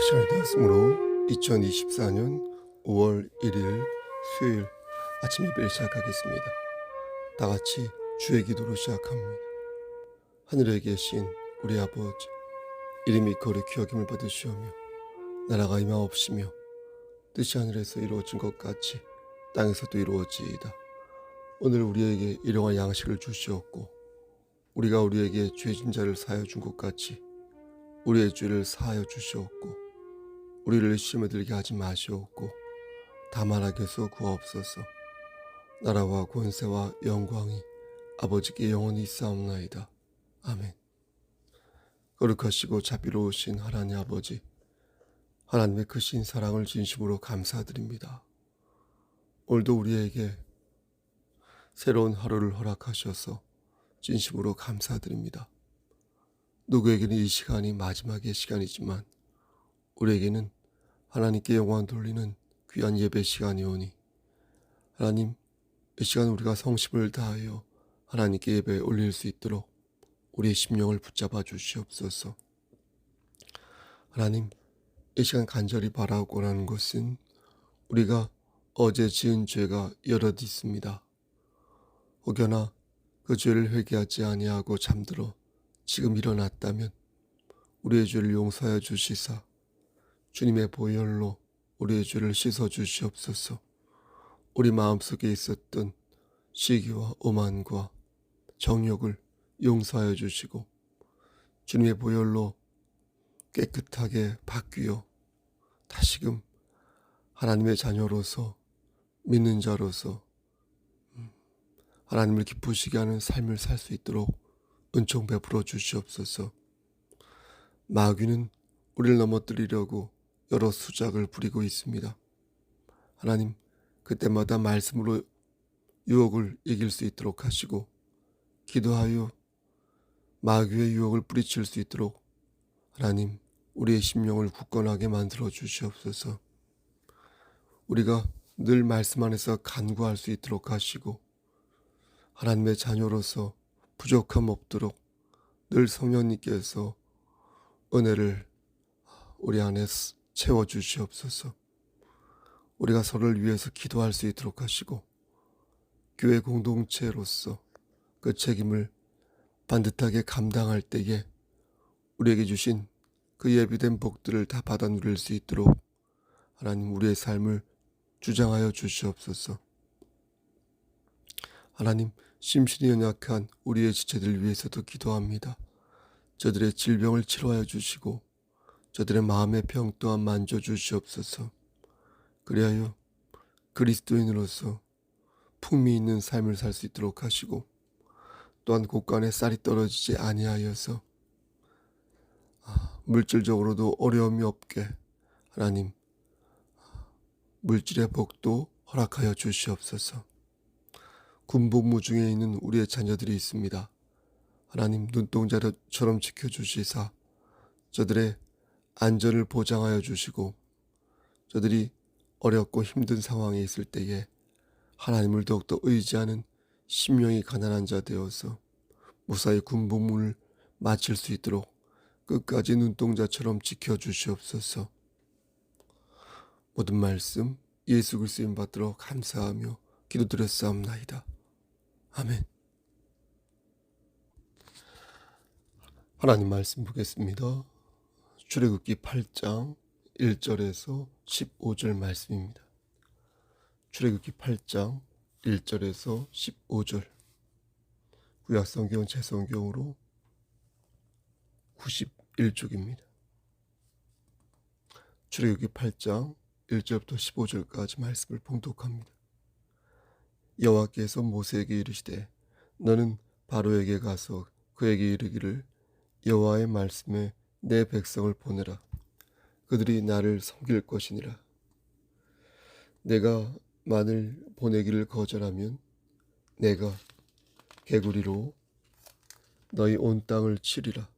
시간이 되었으므로 2024년 5월 1일 수요일 아침 예배를 시작하겠습니다. 다 같이 주의 기도로 시작합니다. 하늘에 계신 우리 아버지 이름이 거룩히 여김을 받으시오며 나라가 임하옵시며 뜻이 하늘에서 이루어진 것 같이 땅에서도 이루어지이다. 오늘 우리에게 일용할 양식을 주시옵고 우리가 우리에게 죄진 자를 사하여 준 것 같이 우리의 죄를 사하여 주시옵고 우리를 시험에 들게 하지 마시옵고 다만 악에서 구하옵소서. 나라와 권세와 영광이 아버지께 영원히 있사옵나이다. 아멘. 거룩하시고 자비로우신 하나님 아버지 하나님의 크신 사랑을 진심으로 감사드립니다. 오늘도 우리에게 새로운 하루를 허락하셔서 진심으로 감사드립니다. 누구에게는 이 시간이 마지막의 시간이지만 우리에게는 하나님께 영광 돌리는 귀한 예배 시간이오니 하나님 이 시간 우리가 성심을 다하여 하나님께 예배 올릴 수 있도록 우리의 심령을 붙잡아 주시옵소서. 하나님 이 시간 간절히 바라고 하는 것은 우리가 어제 지은 죄가 여럿 있습니다. 혹여나 그 죄를 회개하지 아니하고 잠들어 지금 일어났다면 우리의 죄를 용서하여 주시사 주님의 보혈로 우리의 죄를 씻어 주시옵소서. 우리 마음속에 있었던 시기와 오만과 정욕을 용서하여 주시고 주님의 보혈로 깨끗하게 바뀌어 다시금 하나님의 자녀로서 믿는 자로서 하나님을 기쁘시게 하는 삶을 살 수 있도록 은총 베풀어 주시옵소서. 마귀는 우리를 넘어뜨리려고 여러 수작을 부리고 있습니다. 하나님, 그때마다 말씀으로 유혹을 이길 수 있도록 하시고, 기도하여 마귀의 유혹을 뿌리칠 수 있도록 하나님, 우리의 심령을 굳건하게 만들어 주시옵소서. 우리가 늘 말씀 안에서 간구할 수 있도록 하시고, 하나님의 자녀로서 부족함 없도록 늘 성령님께서 은혜를 우리 안에 채워 주시옵소서. 우리가 서로를 위해서 기도할 수 있도록 하시고 교회 공동체로서 그 책임을 반듯하게 감당할 때에 우리에게 주신 그 예비된 복들을 다 받아 누릴 수 있도록 하나님 우리의 삶을 주장하여 주시옵소서. 하나님 심신이 연약한 우리의 지체들 위해서도 기도합니다. 저들의 질병을 치료하여 주시고 저들의 마음의 병 또한 만져 주시옵소서. 그리하여 그리스도인으로서 풍미 있는 삶을 살 수 있도록 하시고 또한 곳간에 쌀이 떨어지지 아니하여서 아, 물질적으로도 어려움이 없게 하나님 물질의 복도 허락하여 주시옵소서. 군복무 중에 있는 우리의 자녀들이 있습니다. 하나님 눈동자처럼 지켜주시사 저들의 안전을 보장하여 주시고 저들이 어렵고 힘든 상황에 있을 때에 하나님을 더욱더 의지하는 심령이 가난한 자 되어서 무사히 군복무를 마칠 수 있도록 끝까지 눈동자처럼 지켜주시옵소서. 모든 말씀 예수 그리스도인 받들어 감사하며 기도드렸사옵나이다. 아멘. 하나님 말씀 보겠습니다. 출애굽기 8장 1절에서 15절 말씀입니다. 출애굽기 8장 1절에서 15절 구약 성경 제 성경으로 91쪽입니다. 출애굽기 8장 1절부터 15절까지 말씀을 봉독합니다. 여호와께서 모세에게 이르시되 너는 바로에게 가서 그에게 이르기를 여호와의 말씀에 내 백성을 보내라. 그들이 나를 섬길 것이니라. 내가 만일 보내기를 거절하면 내가 개구리로 너희 온 땅을 치리라.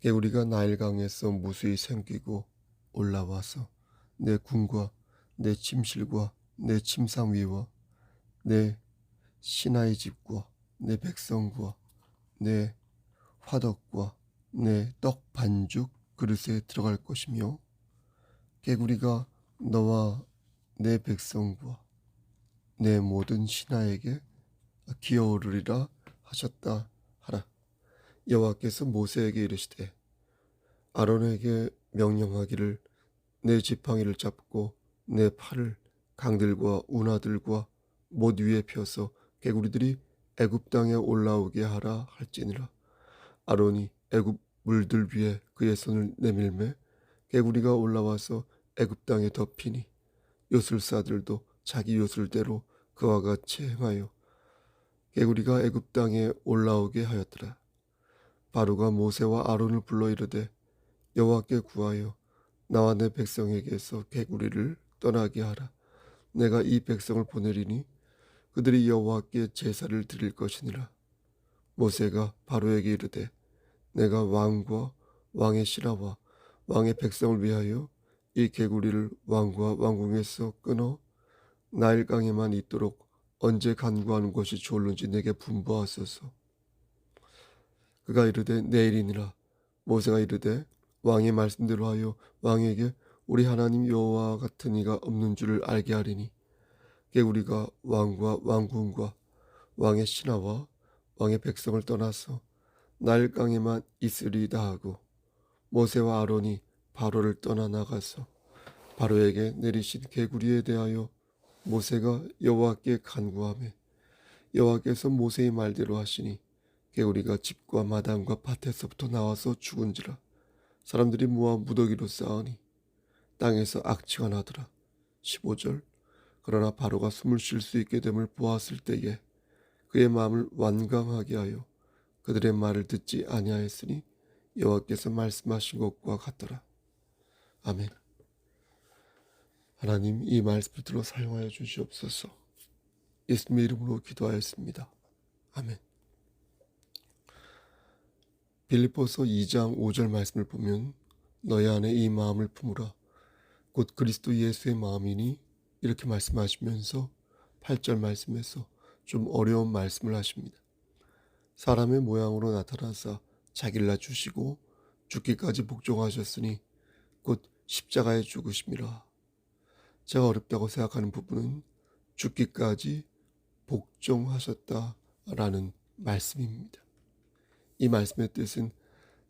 개구리가 나일강에서 무수히 생기고 올라와서 내 궁과 내 침실과 내 침상 위와 내 신하의 집과 내 백성과 내 화덕과 내 떡 반죽 그릇에 들어갈 것이며 개구리가 너와 내 백성과 내 모든 신하에게 기어오르리라 하셨다 하라. 여호와께서 모세에게 이르시되 아론에게 명령하기를 내 지팡이를 잡고 내 팔을 강들과 운하들과 못 위에 펴서 개구리들이 애굽 땅에 올라오게 하라 할지니라. 아론이 애굽 물들 위에 그의 손을 내밀매 개구리가 올라와서 애굽 땅에 덮이니 요술사들도 자기 요술대로 그와 같이 행하여 개구리가 애굽 땅에 올라오게 하였더라. 바로가 모세와 아론을 불러 이르되 여호와께 구하여 나와 내 백성에게서 개구리를 떠나게 하라. 내가 이 백성을 보내리니 그들이 여호와께 제사를 드릴 것이니라. 모세가 바로에게 이르되 내가 왕과 왕의 신하와 왕의 백성을 위하여 이 개구리를 왕과 왕궁에서 끊어 나일강에만 있도록 언제 간구하는 것이 좋을는지 내게 분부하소서. 그가 이르되 내일이니라. 모세가 이르되 왕의 말씀대로 하여 왕에게 우리 하나님 여호와 같은 이가 없는 줄을 알게 하리니 개구리가 왕과 왕궁과 왕의 신하와 왕의 백성을 떠나서 나일강에만 있으리다 하고 모세와 아론이 바로를 떠나 나가서 바로에게 내리신 개구리에 대하여 모세가 여호와께 간구하며 여호와께서 모세의 말대로 하시니 개구리가 집과 마당과 밭에서부터 나와서 죽은지라 사람들이 모아 무더기로 쌓으니 땅에서 악취가 나더라. 15절. 그러나 바로가 숨을 쉴 수 있게 됨을 보았을 때에 그의 마음을 완강하게 하여 그들의 말을 듣지 아니하였으니 여호와께서 말씀하신 것과 같더라 아멘 하나님 이 말씀을 들어 사용하여 주시옵소서. 예수님의 이름으로 기도하였습니다. 아멘. 빌립보서 2장 5절 말씀을 보면 너희 안에 이 마음을 품으라. 곧 그리스도 예수의 마음이니 이렇게 말씀하시면서 8절 말씀에서 좀 어려운 말씀을 하십니다. 사람의 모양으로 나타나사 자기를 낮추시고 죽기까지 복종하셨으니 곧 십자가에 죽으심이라. 제가 어렵다고 생각하는 부분은 죽기까지 복종하셨다라는 말씀입니다. 이 말씀의 뜻은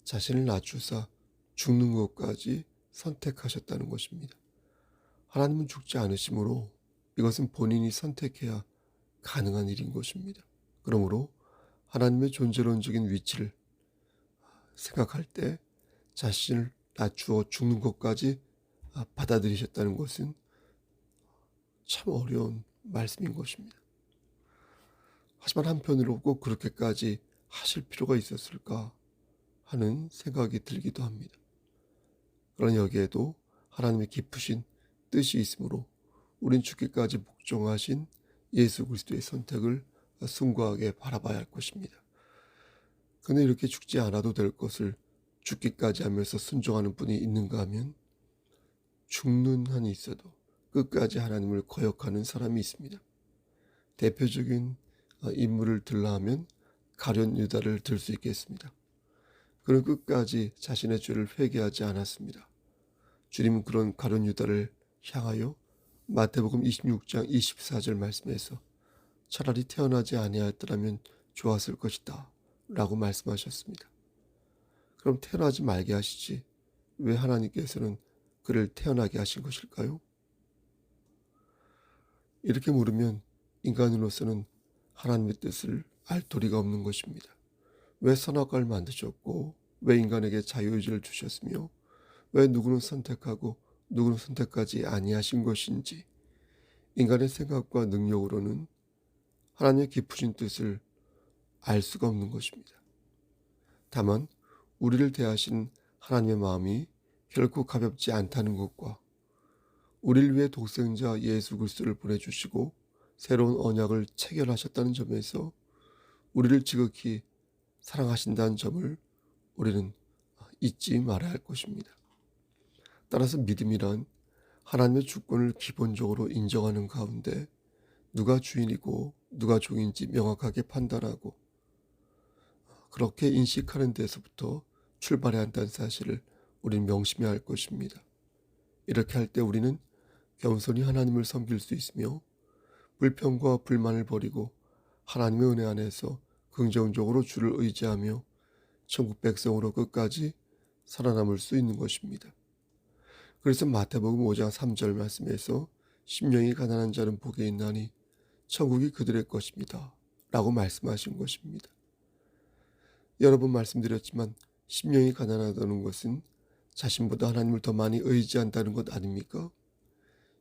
자신을 낮추사 죽는 것까지 선택하셨다는 것입니다. 하나님은 죽지 않으시므로 이것은 본인이 선택해야 가능한 일인 것입니다. 그러므로 하나님의 존재론적인 위치를 생각할 때 자신을 낮추어 죽는 것까지 받아들이셨다는 것은 참 어려운 말씀인 것입니다. 하지만 한편으로 꼭 그렇게까지 하실 필요가 있었을까 하는 생각이 들기도 합니다. 그러나 여기에도 하나님의 깊으신 뜻이 있으므로 우린 죽기까지 복종하신 예수 그리스도의 선택을 순고하게 바라봐야 할 것입니다. 그는 이렇게 죽지 않아도 될 것을 죽기까지 하면서 순종하는 분이 있는가 하면 죽는 한이 있어도 끝까지 하나님을 거역하는 사람이 있습니다. 대표적인 어, 인물을 들라 하면 가련 유다를 들 수 있겠습니다. 그는 끝까지 자신의 죄를 회개하지 않았습니다. 주님은 그런 가련 유다를 향하여 마태복음 26장 24절 말씀에서 차라리 태어나지 아니하였더라면 좋았을 것이다 라고 말씀하셨습니다. 그럼 태어나지 말게 하시지 왜 하나님께서는 그를 태어나게 하신 것일까요? 이렇게 물으면 인간으로서는 하나님의 뜻을 알 도리가 없는 것입니다. 왜 선악과를 만드셨고 왜 인간에게 자유의지를 주셨으며 왜 누구는 선택하고 누구는 선택하지 아니하신 것인지 인간의 생각과 능력으로는 하나님의 깊으신 뜻을 알 수가 없는 것입니다. 다만 우리를 대하신 하나님의 마음이 결코 가볍지 않다는 것과 우리를 위해 독생자 예수 그리스도를 보내주시고 새로운 언약을 체결하셨다는 점에서 우리를 지극히 사랑하신다는 점을 우리는 잊지 말아야 할 것입니다. 따라서 믿음이란 하나님의 주권을 기본적으로 인정하는 가운데 누가 주인이고 누가 종인지 명확하게 판단하고 그렇게 인식하는 데서부터 출발해야 한다는 사실을 우리는 명심해야 할 것입니다. 이렇게 할 때 우리는 겸손히 하나님을 섬길 수 있으며 불평과 불만을 버리고 하나님의 은혜 안에서 긍정적으로 주를 의지하며 천국 백성으로 끝까지 살아남을 수 있는 것입니다. 그래서 마태복음 5장 3절 말씀에서 심령이 가난한 자는 복이 있나니 천국이 그들의 것입니다. 라고 말씀하신 것입니다. 여러 번 말씀드렸지만 심령이 가난하다는 것은 자신보다 하나님을 더 많이 의지한다는 것 아닙니까?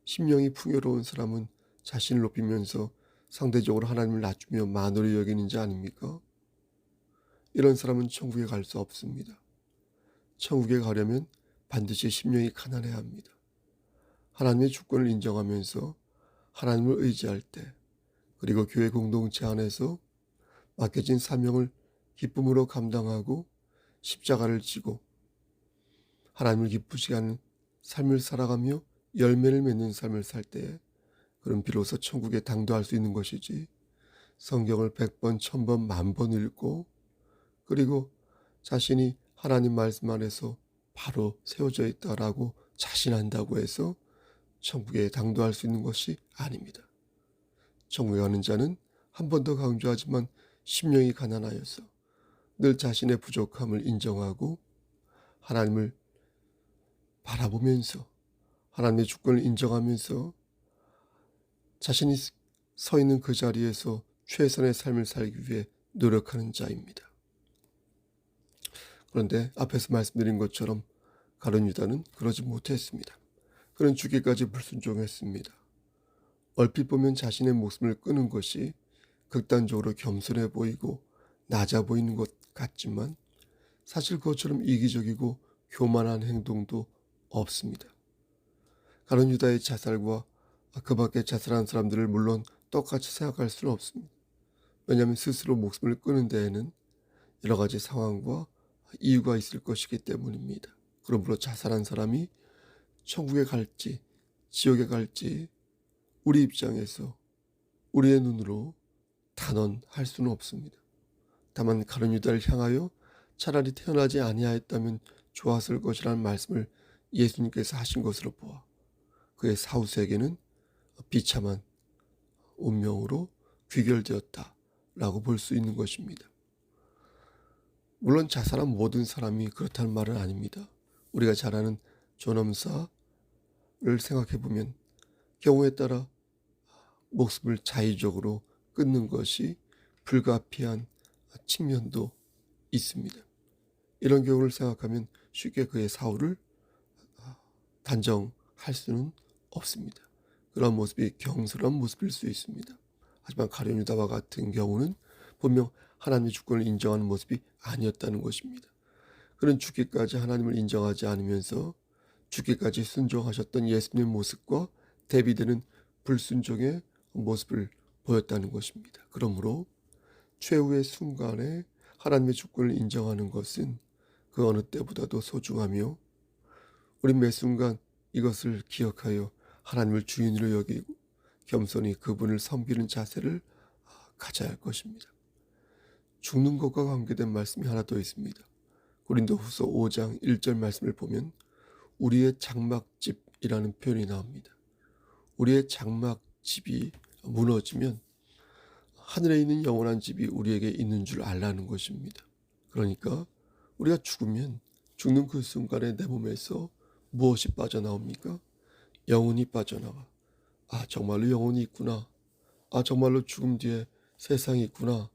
심령이 풍요로운 사람은 자신을 높이면서 상대적으로 하나님을 낮추며 만으로 여기는 자 아닙니까? 이런 사람은 천국에 갈 수 없습니다. 천국에 가려면 반드시 심령이 가난해야 합니다. 하나님의 주권을 인정하면서 하나님을 의지할 때 그리고 교회 공동체 안에서 맡겨진 사명을 기쁨으로 감당하고 십자가를 지고 하나님을 기쁘시게 하는 삶을 살아가며 열매를 맺는 삶을 살때 그럼 비로소 천국에 당도할 수 있는 것이지 성경을 백 번, 천 번, 만번 읽고 그리고 자신이 하나님 말씀 안에서 바로 세워져 있다라고 자신한다고 해서 천국에 당도할 수 있는 것이 아닙니다. 가는 자는 한 번 더 강조하지만 심령이 가난하여서 늘 자신의 부족함을 인정하고 하나님을 바라보면서 하나님의 주권을 인정하면서 자신이 서 있는 그 자리에서 최선의 삶을 살기 위해 노력하는 자입니다. 그런데 앞에서 말씀드린 것처럼 가룟 유다는 그러지 못했습니다. 그는 죽기까지 불순종했습니다. 얼핏 보면 자신의 목숨을 끊은 것이 극단적으로 겸손해 보이고 낮아 보이는 것 같지만 사실 그것처럼 이기적이고 교만한 행동도 없습니다. 가론 유다의 자살과 그 밖에 자살한 사람들을 물론 똑같이 생각할 수는 없습니다. 왜냐하면 스스로 목숨을 끊은 데에는 여러 가지 상황과 이유가 있을 것이기 때문입니다. 그러므로 자살한 사람이 천국에 갈지 지옥에 갈지 우리 입장에서 우리의 눈으로 단언할 수는 없습니다. 다만 가룟 유다를 향하여 차라리 태어나지 아니하였다면 좋았을 것이라는 말씀을 예수님께서 하신 것으로 보아 그의 사후세계는 비참한 운명으로 귀결되었다라고 볼 수 있는 것입니다. 물론 자살한 모든 사람이 그렇다는 말은 아닙니다. 우리가 잘 아는 존엄사를 생각해 보면 경우에 따라 목숨을 자의적으로 끊는 것이 불가피한 측면도 있습니다. 이런 경우를 생각하면 쉽게 그의 사후를 단정할 수는 없습니다. 그런 모습이 경솔한 모습일 수 있습니다. 하지만 가룟 유다와 같은 경우는 분명 하나님의 주권을 인정하는 모습이 아니었다는 것입니다. 그는 죽기까지 하나님을 인정하지 않으면서 죽기까지 순종하셨던 예수님의 모습과 대비되는 불순종의 모습을 보였다는 것입니다. 그러므로 최후의 순간에 하나님의 주권을 인정하는 것은 그 어느 때보다도 소중하며 우리 매 순간 이것을 기억하여 하나님을 주인으로 여기고 겸손히 그분을 섬기는 자세를 가져야 할 것입니다. 죽는 것과 관계된 말씀이 하나 더 있습니다. 고린도 후서 5장 1절 말씀을 보면 우리의 장막집이라는 표현이 나옵니다. 우리의 장막집이 무너지면 하늘에 있는 영원한 집이 우리에게 있는 줄 알라는 것입니다. 그러니까 우리가 죽으면 죽는 그 순간에 내 몸에서 무엇이 빠져나옵니까? 영혼이 빠져나와. 아, 정말로 영혼이 있구나. 아, 정말로 죽음 뒤에 세상이 있구나.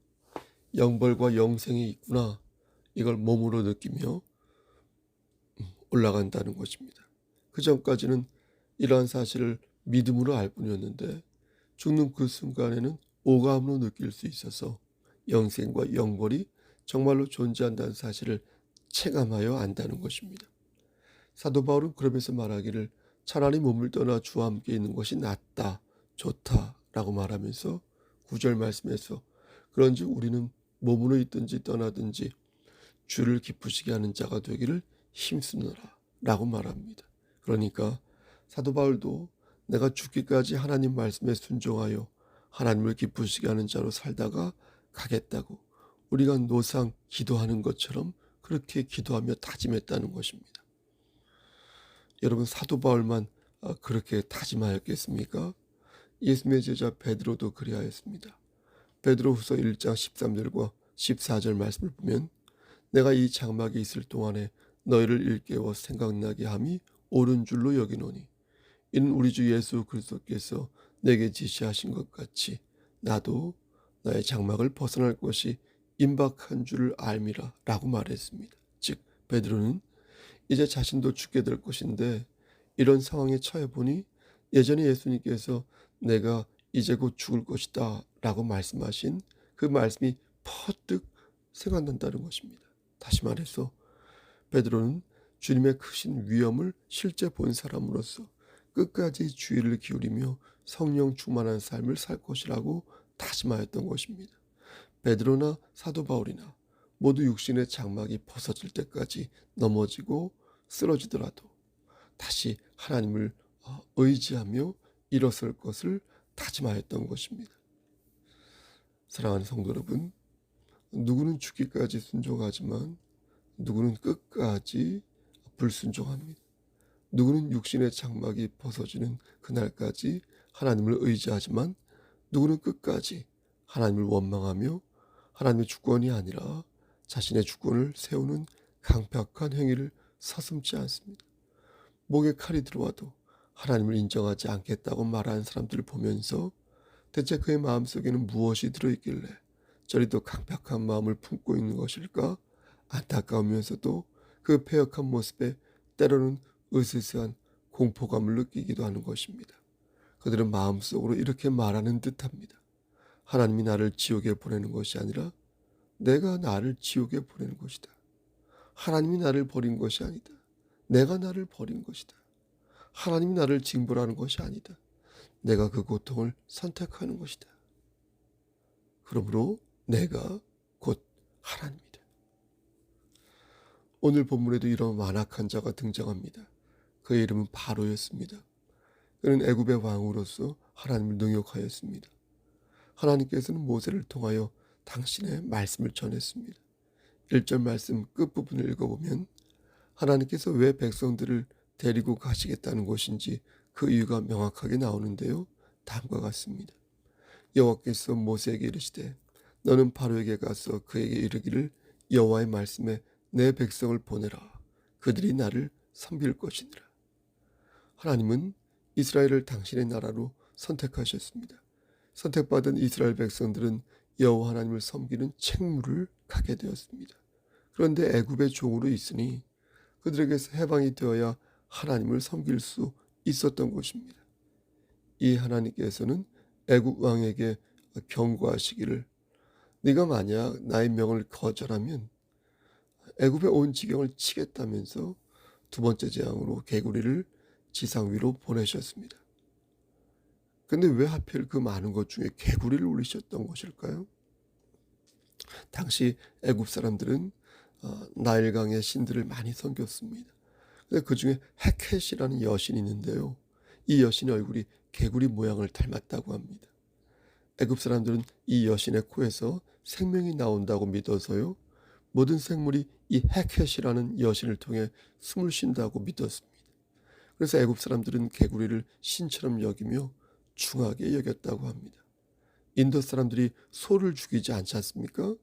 영벌과 영생이 있구나. 이걸 몸으로 느끼며 음, 올라간다는 것입니다. 그 전까지는 이러한 사실을 믿음으로 알 뿐이었는데 죽는 그 순간에는 오감으로 느낄 수 있어서 영생과 영벌이 정말로 존재한다는 사실을 체감하여 안다는 것입니다. 사도 바울은 그러면서 말하기를 차라리 몸을 떠나 주와 함께 있는 것이 낫다, 좋다라고 말하면서 구절 말씀에서 그런지 우리는 몸으로 있든지 떠나든지 주를 기쁘시게 하는 자가 되기를 힘쓰느라 라고 말합니다. 그러니까 사도 바울도 내가 죽기까지 하나님 말씀에 순종하여 하나님을 기쁘시게 하는 자로 살다가 가겠다고 우리가 노상 기도하는 것처럼 그렇게 기도하며 다짐했다는 것입니다. 여러분 사도 바울만 아, 그렇게 다짐하였겠습니까? 예수님의 제자 베드로도 그리하였습니다. 베드로후서 1장 13절과 14절 말씀을 보면 내가 이 장막에 있을 동안에 너희를 일깨워 생각나게 함이 옳은 줄로 여기노니 이는 우리 주 예수 그리스도께서 내게 지시하신 것 같이 나도 나의 장막을 벗어날 것이 임박한 줄을 알미라 라고 말했습니다. 즉 베드로는 이제 자신도 죽게 될 것인데 이런 상황에 처해 보니 예전에 예수님께서 내가 이제 곧 죽을 것이다 라고 말씀하신 그 말씀이 퍼뜩 생각난다는 것입니다. 다시 말해서 베드로는 주님의 크신 위엄을 실제 본 사람으로서 끝까지 주의를 기울이며 성령 충만한 삶을 살 것이라고 다짐하였던 것입니다. 베드로나 사도 바울이나 모두 육신의 장막이 벗어질 때까지 넘어지고 쓰러지더라도 다시 하나님을 어, 의지하며 일어설 것을 다짐하였던 것입니다. 사랑하는 성도 여러분, 누구는 죽기까지 순종하지만 누구는 끝까지 불순종합니다. 누구는 육신의 장막이 벗어지는 그날까지 하나님을 의지하지만 누구는 끝까지 하나님을 원망하며 하나님의 주권이 아니라 자신의 주권을 세우는 강팍한 행위를 서슴지 않습니다. 목에 칼이 들어와도 하나님을 인정하지 않겠다고 말하는 사람들을 보면서 대체 그의 마음속에는 무엇이 들어있길래 저리도 강팍한 마음을 품고 있는 것일까? 안타까우면서도 그 폐역한 모습에 때로는 으스스한 공포감을 느끼기도 하는 것입니다. 그들은 마음속으로 이렇게 말하는 듯합니다. 하나님이 나를 지옥에 보내는 것이 아니라 내가 나를 지옥에 보내는 것이다. 하나님이 나를 버린 것이 아니다. 내가 나를 버린 것이다. 하나님이 나를 징벌하는 것이 아니다. 내가 그 고통을 선택하는 것이다. 그러므로 내가 곧 하나님이다. 오늘 본문에도 이런 완악한 자가 등장합니다. 그의 이름은 바로였습니다. 그는 애굽의 왕으로서 하나님을 능욕하였습니다. 하나님께서는 모세를 통하여 당신의 말씀을 전했습니다. 1절 말씀 끝부분을 읽어보면 하나님께서 왜 백성들을 데리고 가시겠다는 것인지 그 이유가 명확하게 나오는데요. 다음과 같습니다. 여호와께서 모세에게 이르시되 너는 바로에게 가서 그에게 이르기를 여호와의 말씀에 내 백성을 보내라. 그들이 나를 섬길 것이니라. 하나님은 이스라엘을 당신의 나라로 선택하셨습니다. 선택받은 이스라엘 백성들은 여호와 하나님을 섬기는 책무를 가게 되었습니다. 그런데 애굽의 종으로 있으니 그들에게서 해방이 되어야 하나님을 섬길 수 있었던 것입니다. 이 하나님께서는 애굽 왕에게 경고하시기를 네가 만약 나의 명을 거절하면 애굽의 온 지경을 치겠다면서 두 번째 재앙으로 개구리를 지상 위로 보내셨습니다. 근데 왜 하필 그 많은 것 중에 개구리를 올리셨던 것일까요? 당시 애굽 사람들은 어, 나일강의 신들을 많이 섬겼습니다. 근데 그 중에 헤켓이라는 여신이 있는데요. 이 여신의 얼굴이 개구리 모양을 닮았다고 합니다. 애굽 사람들은 이 여신의 코에서 생명이 나온다고 믿어서요. 모든 생물이 이 헤켓이라는 여신을 통해 숨을 쉰다고 믿었습니다. 그래서 애굽 사람들은 개구리를 신처럼 여기며 중하게 여겼다고 합니다. 인도 사람들이 소를 죽이지 않지 않습니까?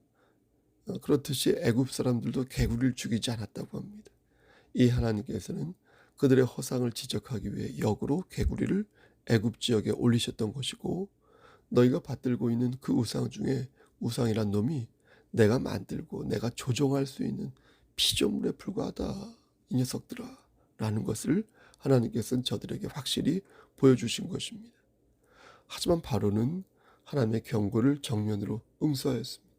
어, 그렇듯이 애굽 사람들도 개구리를 죽이지 않았다고 합니다. 이 하나님께서는 그들의 허상을 지적하기 위해 역으로 개구리를 애굽 지역에 올리셨던 것이고 너희가 받들고 있는 그 우상 중에 우상이란 놈이 내가 만들고 내가 조종할 수 있는 피조물에 불과하다 이 녀석들아 라는 것을 하나님께서는 저들에게 확실히 보여주신 것입니다. 하지만 바로는 하나님의 경고를 정면으로 응수하였습니다.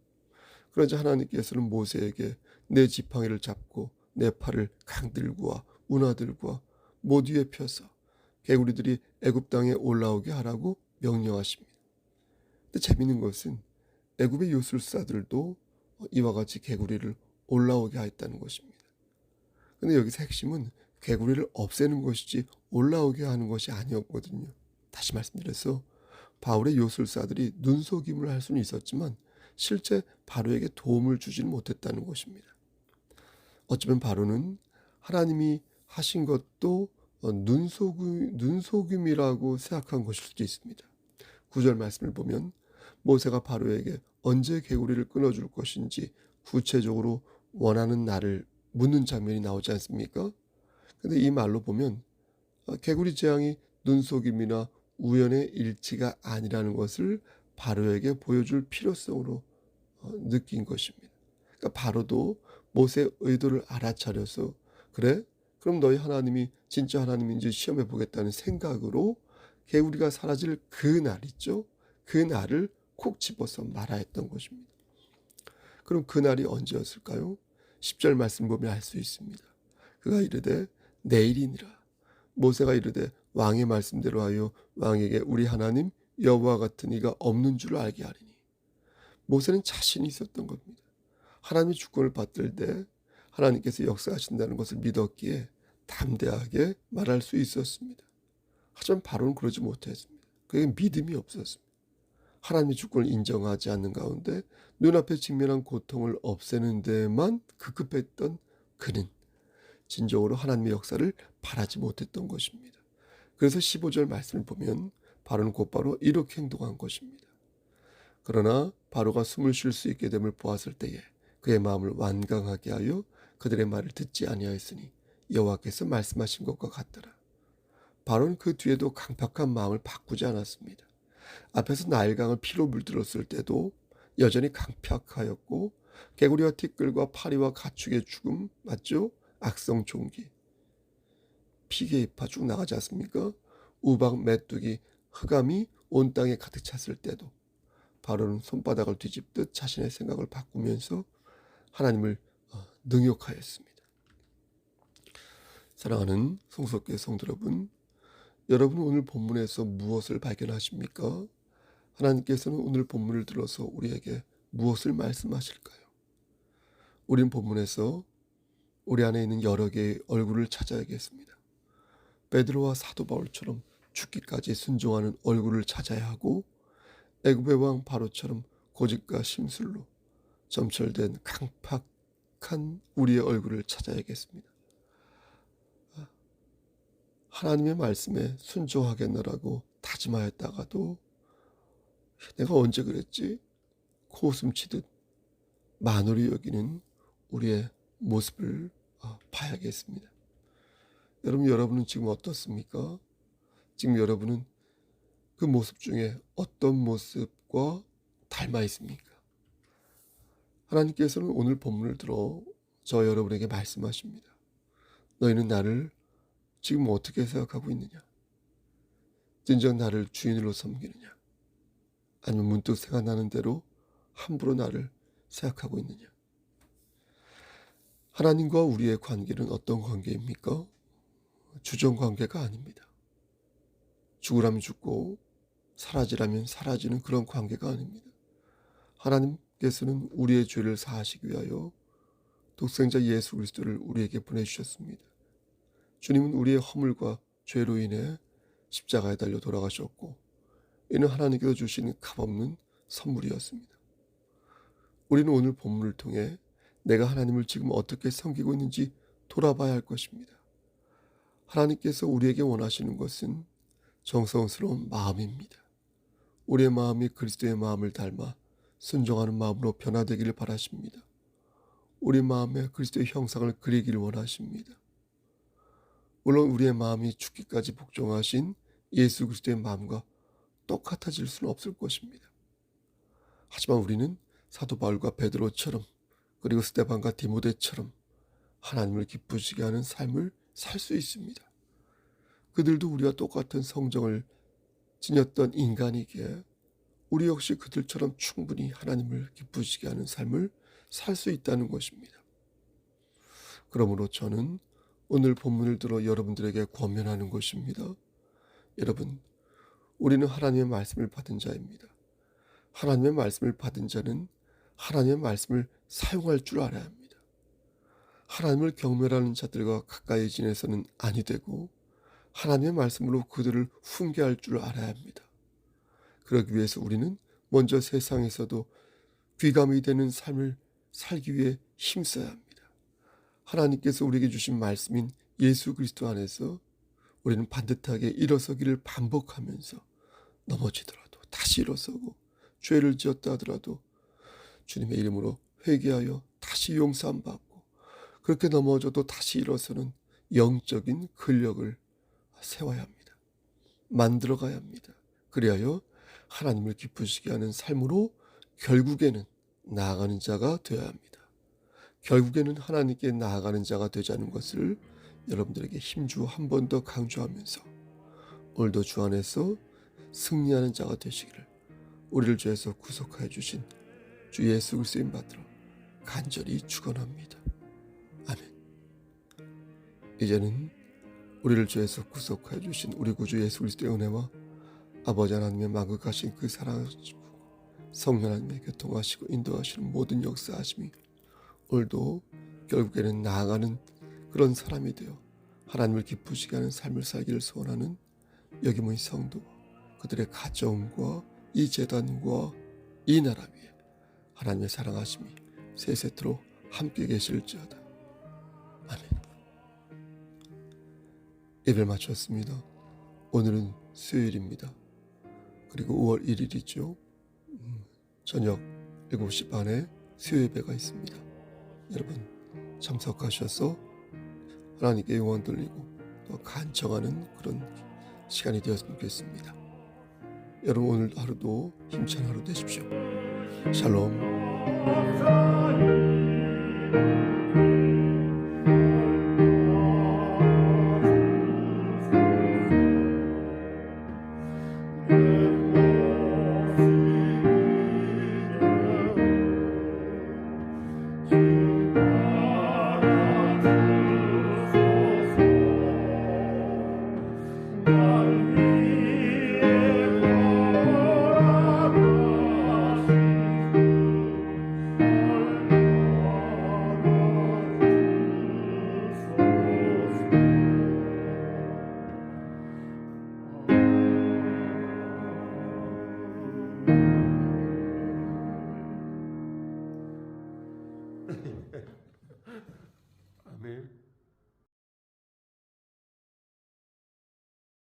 그러자 하나님께서는 모세에게 내 지팡이를 잡고 내 팔을 강들과 운하들과 모두에 펴서 개구리들이 애굽 땅에 올라오게 하라고 명령하십니다. 근데 재미있는 것은 애굽의 요술사들도 이와 같이 개구리를 올라오게 하였다는 것입니다. 근데 여기서 핵심은 개구리를 없애는 것이지 올라오게 하는 것이 아니었거든요. 다시 말씀드려서 바울의 요술사들이 눈속임을 할 수는 있었지만 실제 바로에게 도움을 주지는 못했다는 것입니다. 어쩌면 바로는 하나님이 하신 것도 어, 눈속임, 눈속임이라고 생각한 것일 수도 있습니다. 구절 말씀을 보면 모세가 바로에게 언제 개구리를 끊어줄 것인지 구체적으로 원하는 날을 묻는 장면이 나오지 않습니까? 근데 이 말로 보면 어, 개구리 재앙이 눈속임이나 우연의 일치가 아니라는 것을 바로에게 보여줄 필요성으로 어, 느낀 것입니다. 그러니까 바로도 모세의 의도를 알아차려서 그래? 그럼 너희 하나님이 진짜 하나님인지 시험해 보겠다는 생각으로 개구리가 사라질 그 날 있죠? 그 날을 콕 집어서 말하였던 것입니다. 그럼 그 날이 언제였을까요? 10절 말씀 보면 알 수 있습니다. 그가 이르되 내일이니라. 모세가 이르되 왕의 말씀대로 하여 왕에게 우리 하나님 여호와 같은 이가 없는 줄 알게 하리니. 모세는 자신이 있었던 겁니다. 하나님의 주권을 받들 때 하나님께서 역사하신다는 것을 믿었기에 담대하게 말할 수 있었습니다. 하지만 바로는 그러지 못했습니다. 그에게 믿음이 없었습니다. 하나님의 주권을 인정하지 않는 가운데 눈앞에 직면한 고통을 없애는 데만 급급했던 그는 진정으로 하나님의 역사를 바라지 못했던 것입니다. 그래서 15절 말씀을 보면 바로는 곧바로 이렇게 행동한 것입니다. 그러나 바로가 숨을 쉴 수 있게 됨을 보았을 때에 그의 마음을 완강하게 하여 그들의 말을 듣지 아니하였으니 여호와께서 말씀하신 것과 같더라. 바로는 그 뒤에도 강팍한 마음을 바꾸지 않았습니다. 앞에서 나일강을 피로 물들었을 때도 여전히 강팍하였고 개구리와 티끌과 파리와 가축의 죽음 맞죠? 악성 종기 피계 입파 쭉 나가지 않습니까? 우박 메뚜기 흑암이 온 땅에 가득 찼을 때도 바로는 손바닥을 뒤집듯 자신의 생각을 바꾸면서 하나님을 어, 능욕하였습니다. 사랑하는 성석계 성도 여러분, 여러분 오늘 본문에서 무엇을 발견하십니까? 하나님께서는 오늘 본문을 들어서 우리에게 무엇을 말씀하실까요? 우린 본문에서 우리 안에 있는 여러 개의 얼굴을 찾아야겠습니다. 베드로와 사도 바울처럼 죽기까지 순종하는 얼굴을 찾아야 하고 애굽의 왕 바로처럼 고집과 심술로 점철된 강팍한 우리의 얼굴을 찾아야겠습니다. 하나님의 말씀에 순종하겠노라고 다짐하였다가도 내가 언제 그랬지? 코웃음 치듯 만홀히 여기는 우리의 모습을 어, 봐야겠습니다. 여러분, 여러분은 지금 어떻습니까? 지금 여러분은 그 모습 중에 어떤 모습과 닮아 있습니까? 하나님께서는 오늘 본문을 들어 저 여러분에게 말씀하십니다. 너희는 나를 지금 어떻게 생각하고 있느냐? 진정 나를 주인으로 섬기느냐? 아니면 문득 생각나는 대로 함부로 나를 생각하고 있느냐? 하나님과 우리의 관계는 어떤 관계입니까? 주전 관계가 아닙니다. 죽으라면 죽고 사라지라면 사라지는 그런 관계가 아닙니다. 하나님께서는 우리의 죄를 사하시기 위하여 독생자 예수 그리스도를 우리에게 보내주셨습니다. 주님은 우리의 허물과 죄로 인해 십자가에 달려 돌아가셨고 이는 하나님께서 주신 값없는 선물이었습니다. 우리는 오늘 본문을 통해 내가 하나님을 지금 어떻게 섬기고 있는지 돌아봐야 할 것입니다. 하나님께서 우리에게 원하시는 것은 정성스러운 마음입니다. 우리의 마음이 그리스도의 마음을 닮아 순종하는 마음으로 변화되기를 바라십니다. 우리 마음에 그리스도의 형상을 그리기를 원하십니다. 물론 우리의 마음이 죽기까지 복종하신 예수 그리스도의 마음과 똑같아질 수는 없을 것입니다. 하지만 우리는 사도 바울과 베드로처럼 그리고 스테반과 디모데처럼 하나님을 기쁘시게 하는 삶을 살 수 있습니다. 그들도 우리와 똑같은 성정을 지녔던 인간이기에 우리 역시 그들처럼 충분히 하나님을 기쁘시게 하는 삶을 살 수 있다는 것입니다. 그러므로 저는 오늘 본문을 들어 여러분들에게 권면하는 것입니다. 여러분, 우리는 하나님의 말씀을 받은 자입니다. 하나님의 말씀을 받은 자는 하나님의 말씀을 사용할 줄 알아야 합니다. 하나님을 경멸하는 자들과 가까이 지내서는 아니 되고 하나님의 말씀으로 그들을 훈계할 줄 알아야 합니다. 그러기 위해서 우리는 먼저 세상에서도 귀감이 되는 삶을 살기 위해 힘써야 합니다. 하나님께서 우리에게 주신 말씀인 예수 그리스도 안에서 우리는 반듯하게 일어서기를 반복하면서 넘어지더라도 다시 일어서고 죄를 지었다 하더라도 주님의 이름으로 회개하여 다시 용서함 받고 그렇게 넘어져도 다시 일어서는 영적인 근력을 세워야 합니다. 만들어 가야 합니다. 그리하여 하나님을 기쁘시게 하는 삶으로 결국에는 나아가는 자가 되어야 합니다. 결국에는 하나님께 나아가는 자가 되자는 것을 여러분들에게 힘주어 한번 더 강조하면서 오늘도 주 안에서 승리하는 자가 되시기를 우리를 죄에서 구속하여 주신 주 예수 그리스도인 받들어 간절히 축원합니다. 아멘. 이제는 우리를 죄에서 구속하여 주신 우리 구주 예수 그리스도의 은혜와 아버지 하나님의 만극하신 그 사랑하시고 성령 하나님의 교통하시고 인도하시는 모든 역사하심이 오늘도 결국에는 나아가는 그런 사람이 되어 하나님을 기쁘시게 하는 삶을 살기를 소원하는 여기 모인 성도 그들의 가정과 이 재단과 이 나라 위에 하나님의 사랑하심이 세세토록 함께 계실지어다. 아멘. 예배를 마쳤습니다. 오늘은 수요일입니다. 그리고 5월 1일이죠. 음, 저녁 7시 반에 수요 예배가 있습니다. 여러분 참석하셔서 하나님께 영원 돌리고 또 간청하는 그런 시간이 되었으면 좋겠습니다. 여러분 오늘 하루도 힘찬 하루 되십시오. 小罗。